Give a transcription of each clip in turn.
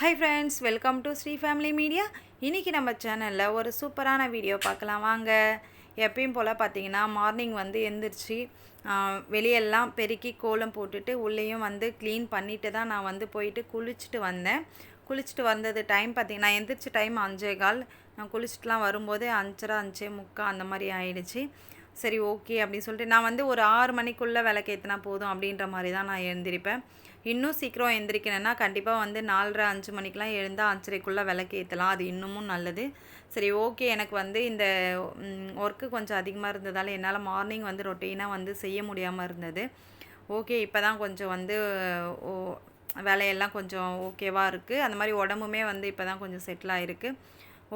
Hi friends welcome to Sri family media இன்றைக்கி நம்ம சேனலில் ஒரு சூப்பரான வீடியோ பார்க்கலாம். வாங்க. எப்பயும் போல் பார்த்தீங்கன்னா மார்னிங் வந்து எந்திரிச்சு வெளியெல்லாம் பெருக்கி கோலம் போட்டுட்டு உள்ளேயும் வந்து க்ளீன் பண்ணிட்டு தான் நான் வந்து போயிட்டு குளிச்சுட்டு வந்தேன். குளிச்சுட்டு வந்தது டைம் பார்த்தீங்கன்னா நான் எந்திரிச்ச டைம் அஞ்சே கால் நான் குளிச்சுட்டுலாம் வரும்போது அஞ்சரை அஞ்சே முக்கால் அந்த மாதிரி ஆயிடுச்சு. சரி ஓகே அப்படின்னு சொல்லிட்டு நான் வந்து ஒரு ஆறு மணிக்குள்ளே விளக்கேற்றினா போதும் அப்படின்ற மாதிரி தான் நான் எழுந்திருப்பேன். இன்னும் சீக்கிரம் எழுந்திரிக்கணும்னா கண்டிப்பாக வந்து நாலரை அஞ்சு மணிக்கெலாம் எழுந்தால் அஞ்சரைக்குள்ளே விளக்கேற்றலாம் அது இன்னமும் நல்லது. சரி ஓகே. எனக்கு வந்து இந்த ஒர்க்கு கொஞ்சம் அதிகமாக இருந்ததால் என்னால் மார்னிங் வந்து ரொட்டீனாக வந்து செய்ய முடியாமல் இருந்தது. ஓகே இப்போ தான் கொஞ்சம் வந்து ஓ வேலையெல்லாம் கொஞ்சம் ஓகேவாக இருக்குது அந்த மாதிரி உடம்புமே வந்து இப்போ தான் கொஞ்சம் செட்டில் ஆகிருக்கு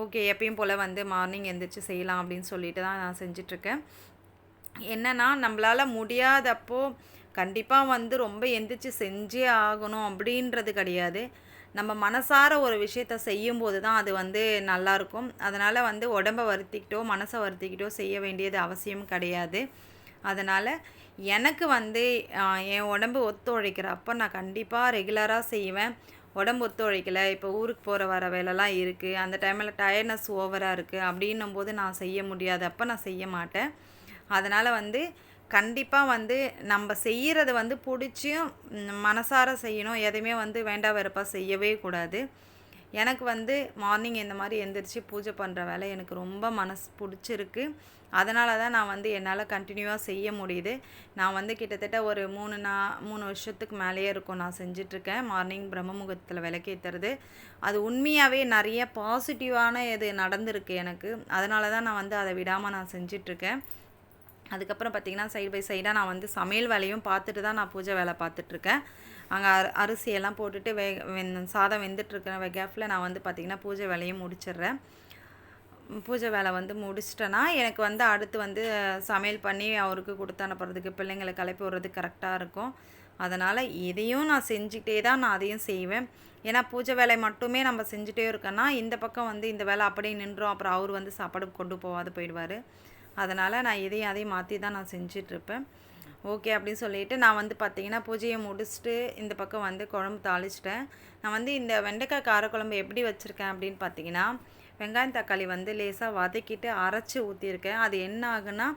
ஓகே எப்பயும் போல் வந்து மார்னிங் எந்திரிச்சு செய்யலாம் அப்படின்னு சொல்லிட்டு தான் நான் செஞ்சிட்ருக்கேன் என்னன்னா நம்மளால் முடியாதப்போ கண்டிப்பாக வந்து ரொம்ப எந்திரிச்சு செஞ்சே ஆகணும் அப்படின்றது கிடையாது. நம்ம மனசார ஒரு விஷயத்த செய்யும்போது தான் அது வந்து நல்லாயிருக்கும் அதனால் வந்து உடம்பை வருத்திக்கிட்டோ மனசை வருத்திக்கிட்டோ செய்ய வேண்டியது அவசியம் கிடையாது. அதனால் எனக்கு வந்து என் உடம்பு ஒத்துழைக்கிறப்போ நான் கண்டிப்பாக ரெகுலராக செய்வேன். உடம்பு ஒத்துழைக்கலை இப்போ ஊருக்கு போகிற வர வேலைலாம் இருக்குது அந்த டைமில் டயர்ட்னஸ் ஓவராக இருக்குது அப்படின்னும் போது நான் செய்ய முடியாது. அப்போ நான் செய்ய மாட்டேன். அதனால் வந்து கண்டிப்பாக வந்து நம்ம செய்கிறத வந்து பிடிச்சியும் மனசார செய்யணும். எதையுமே வந்து வேண்டா வெறுப்பாக செய்யவே கூடாது. எனக்கு வந்து மார்னிங் இந்த மாதிரி எந்திரிச்சு பூஜை பண்ணுற வேலை எனக்கு ரொம்ப மனசு பிடிச்சிருக்கு. அதனால தான் நான் வந்து என்னால் கண்டினியூவாக செய்ய முடியுது. நான் வந்து கிட்டத்தட்ட ஒரு மூணு நா மூணு வருஷத்துக்கு மேலேயே இருக்கும் நான் செஞ்சிட்ருக்கேன். மார்னிங் பிரம்மமுகத்தில் விளக்கேற்றுறது அது உண்மையாகவே நிறைய பாசிட்டிவான இது நடந்திருக்கு எனக்கு. அதனால தான் நான் வந்து அதை விடாமல் நான் செஞ்சிட்ருக்கேன். அதுக்கப்புறம் பார்த்தீங்கன்னா சைடு பை சைடாக நான் வந்து சமையல் வேலையும் பார்த்துட்டு தான் நான் பூஜை வேலை பார்த்துட்ருக்கேன். அங்கே அரி அரிசியெல்லாம் போட்டுட்டு வே வெந் சாதம் வெந்துட்டுருக்கிற கேப்பில் நான் வந்து பார்த்திங்கன்னா பூஜை வேலையும் முடிச்சிடுறேன். பூஜை வேலை வந்து முடிச்சிட்டேன்னா எனக்கு வந்து அடுத்து வந்து சமையல் பண்ணி அவருக்கு கொடுத்து அனுப்புறதுக்கு பிள்ளைங்களை கிளப்பி விடுறதுக்கு கரெக்டாக இருக்கும். அதனால் இதையும் நான் செஞ்சுக்கிட்டே தான் நான் அதையும் செய்வேன். ஏன்னா பூஜை வேலை மட்டுமே நம்ம செஞ்சுட்டே இருக்கோன்னா இந்த பக்கம் வந்து இந்த வேலை அப்படியே நின்றோம் அப்புறம் அவர் வந்து சாப்பாடு கொண்டு போகாது போயிடுவார். அதனால் நான் இதையும் அதையும் மாற்றி தான் நான் செஞ்சிட்ருப்பேன். ஓகே அப்படின்னு சொல்லிட்டு நான் வந்து பார்த்தீங்கன்னா பூஜையை முடிச்சுட்டு இந்த பக்கம் வந்து குழம்பு தாளிச்சிட்டேன். நான் வந்து இந்த வெண்டைக்காய் காரக்குழம்பு எப்படி வச்சுருக்கேன் அப்படின்னு பார்த்தீங்கன்னா வெங்காயம் தக்காளி வந்து லேசாக வதக்கிட்டு அரைச்சி ஊற்றிருக்கேன் அது என்ன ஆகுன்னா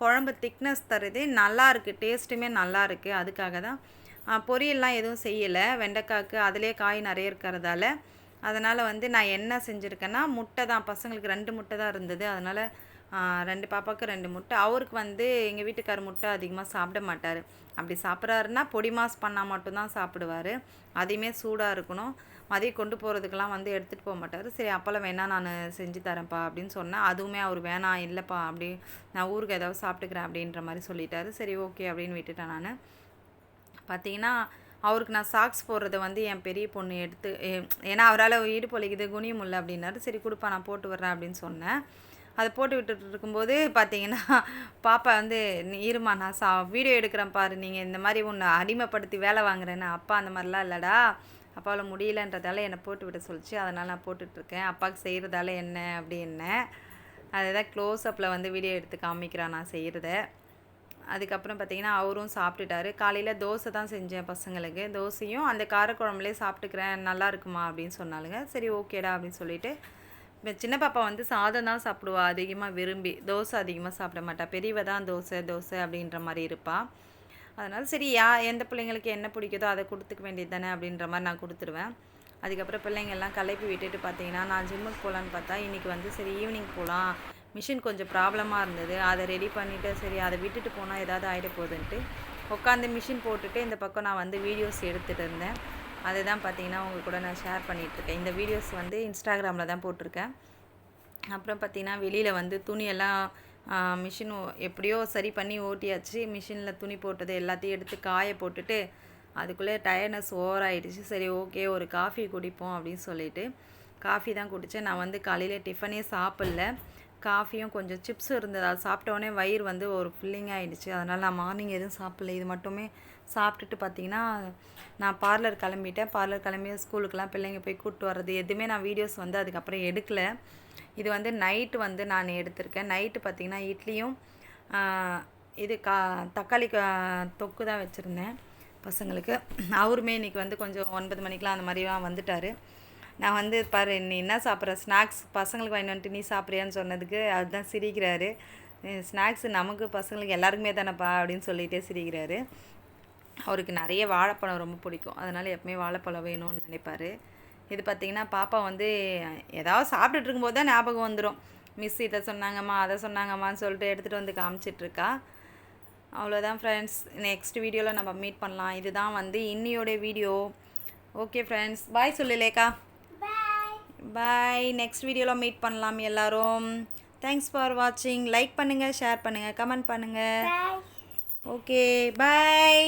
குழம்பு திக்னஸ் தருது நல்லா இருக்குது டேஸ்ட்டுமே நல்லா இருக்குது அதுக்காக தான். பொரியல்லாம் எதுவும் செய்யலை வெண்டைக்காய்க்கு அதிலே காய் நிறைய இருக்கிறதால. அதனால் வந்து நான் என்ன செஞ்சுருக்கேன்னா முட்டை தான் பசங்களுக்கு ரெண்டு முட்டை தான் இருந்தது. அதனால் ரெண்டு பாப்பாவுக்கு ரெண்டு முட்டை. அவருக்கு வந்து எங்கள் வீட்டுக்கார் முட்டை அதிகமாக சாப்பிட மாட்டார். அப்படி சாப்பிட்றாருன்னா பொடி மாஸ் பண்ணால் மட்டும்தான் சாப்பிடுவார். அதையுமே சூடாக இருக்கணும். மதியம் கொண்டு போகிறதுக்கெல்லாம் வந்து எடுத்துகிட்டு போக மாட்டார். சரி அப்போல்லாம் வேணாம் நான் செஞ்சு தரேன்ப்பா அப்படின்னு சொன்னேன் அதுவுமே அவர் வேணாம் இல்லைப்பா அப்படி நான் ஊருக்கு ஏதாவது சாப்பிட்டுக்கிறேன் அப்படின்ற மாதிரி சொல்லிட்டாரு. சரி ஓகே அப்படின்னு விட்டுட்டேன் நான். பார்த்தீங்கன்னா அவருக்கு நான் சாக்ஸ் போடுறத வந்து என் பெரிய பொண்ணு எடுத்து ஏ- ஏன்னா அவரால் ஈடு பொலிக்குது குனியும் இல்லை அப்படின்னாரு. சரி கொடுப்பா நான் போட்டு வர்றேன் அப்படின்னு சொன்னேன். அதை போட்டு விட்டுட்டு இருக்கும்போது பார்த்தீங்கன்னா பாப்பா வந்து இருமா நான் சா வீடியோ எடுக்கிறேன் பாரு. நீங்கள் இந்த மாதிரி உன்னை அடிமைப்படுத்தி வேலை வாங்குறேன்னு அப்பா அந்த மாதிரிலாம் இல்லைடா. அப்பாவில் முடியலன்றதால என்னை போட்டு விட சொல்லிச்சு. அதனால் நான் போட்டுட்ருக்கேன். அப்பாவுக்கு செய்கிறதால என்ன? அப்படின்னு. அதுதான் க்ளோஸ்அப்பில் வந்து வீடியோ எடுத்து காமிக்கிறான் நான் செய்கிறத அதுக்கப்புறம் பார்த்தீங்கன்னா அவரும் சாப்பிட்டுட்டாரு. காலையில் தோசை தான் செஞ்சேன் பசங்களுக்கு. தோசையும் அந்த காரக்குழம்புலேயே சாப்பிட்டுக்கிறேன். நல்லா இருக்குமா? அப்படின்னு சொன்னாலுங்க சரி ஓகேடா அப்படின்னு சொல்லிட்டு சின்ன பாப்பா வந்து சாதம் தான் சாப்பிடுவா அதிகமாக விரும்பி. தோசை அதிகமாக சாப்பிட மாட்டா. பெரியவ தான் தோசை தோசை அப்படின்ற மாதிரி இருப்பாள் அதனால் சரி யா எந்த பிள்ளைங்களுக்கு என்ன பிடிக்குதோ அதை கொடுத்துக்க வேண்டியது தானே அப்படின்ற மாதிரி நான் கொடுத்துருவேன். அதுக்கப்புறம் பிள்ளைங்கள்லாம் கலைப்பி விட்டுட்டு பார்த்தீங்கன்னா நான் ஜிம்முக்கு போகலான்னு பார்த்தா இன்றைக்கி வந்து சரி ஈவினிங் போகலாம். மிஷின் கொஞ்சம் ப்ராப்ளமாக இருந்தது. அதை ரெடி பண்ணிவிட்டு சரி அதை விட்டுட்டு போனால் ஏதாவது ஆகிட போகுதுன்ட்டு உட்காந்து மிஷின் போட்டுட்டு இந்த பக்கம் நான் வந்து வீடியோஸ் எடுத்துகிட்டு இருந்தேன். அதை தான் பார்த்தீங்கன்னா உங்கள் கூட நான் ஷேர் பண்ணிகிட்ருக்கேன் இந்த வீடியோஸ் வந்து இன்ஸ்டாகிராமில் தான் போட்டிருக்கேன். அப்புறம் பார்த்தீங்கன்னா வெளியில் வந்து துணியெல்லாம் மிஷின் எப்படியோ சரி பண்ணி ஓட்டியாச்சு. மிஷினில் துணி போட்டது எல்லாத்தையும் எடுத்து காய போட்டுட்டு அதுக்குள்ளே டயர்னஸ் ஓவர் ஆகிடுச்சு சரி ஓகே ஒரு காஃபி குடிப்போம் அப்படின்னு சொல்லிட்டு காஃபி தான் குடித்தேன் நான் வந்து காலையில் டிஃபனே சாப்பிட்ல. காஃபியும் கொஞ்சம் சிப்ஸ் இருந்தது. அது சாப்பிட்டோடனே வயிறு வந்து ஒரு ஃபில்லிங் ஆகிடுச்சு அதனால் நான் மார்னிங் எதுவும் சாப்பிடல. இது மட்டுமே சாப்பிட்டுட்டு பார்த்தீங்கன்னா நான் பார்லர் கிளம்பிட்டேன். பார்லர் கிளம்பி ஸ்கூலுக்கெலாம் பிள்ளைங்க போய் கூப்பிட்டு வர்றது எதுவுமே நான் வீடியோஸ் வந்து அதுக்கப்புறம் எடுக்கலை. இது வந்து நைட்டு வந்து நான் எடுத்திருக்கேன். நைட்டு பார்த்தீங்கன்னா இட்லியும் இது கா தக்காளி கா- தொக்கு தான் வச்சுருந்தேன் பசங்களுக்கு. அவருமே இன்றைக்கி வந்து கொஞ்சம் ஒன்பது மணிக்கெலாம் அந்த மாதிரிலாம் வந்துட்டார். நான் வந்து பாரு நீ என்ன சாப்பிட்ற? ஸ்நாக்ஸ் பசங்களுக்கு வாங்கி வந்துட்டு நீ சாப்பிட்றியான்னு சொன்னதுக்கு அதுதான் சிரிக்கிறாரு. ஸ்நாக்ஸ் நமக்கு பசங்களுக்கு எல்லாருக்குமே தானேப்பா அப்படின்னு சொல்லிகிட்டே சிரிக்கிறாரு. அவருக்கு நிறைய வாழைப்பழம் ரொம்ப பிடிக்கும். அதனால் எப்பவுமே வாழைப்பழம் வேணும்னு நினைப்பாரு. இது பார்த்திங்கன்னா பாப்பா வந்து ஏதாவது சாப்பிட்டுட்டு இருக்கும்போது தான் ஞாபகம் வந்துடும் மிஸ் இதை சொன்னாங்கம்மா அதை சொன்னாங்கம்மான்னு சொல்லிட்டு எடுத்துகிட்டு வந்து காமிச்சிட்ருக்கா அவ்வளோதான் ஃப்ரெண்ட்ஸ் நெக்ஸ்ட் வீடியோவில் நம்ம மீட் பண்ணலாம். இதுதான் வந்து இன்னியோடைய வீடியோ ஓகே ஃப்ரெண்ட்ஸ் பாய் சொல்லலேக்கா பாய் நெக்ஸ்ட் வீடியோவில் மீட் பண்ணலாம் எல்லாரும். தேங்க்ஸ் ஃபார் வாட்சிங் லைக் பண்ணுங்கள் ஷேர் பண்ணுங்கள் கமெண்ட் பண்ணுங்கள் ஓகே பாய்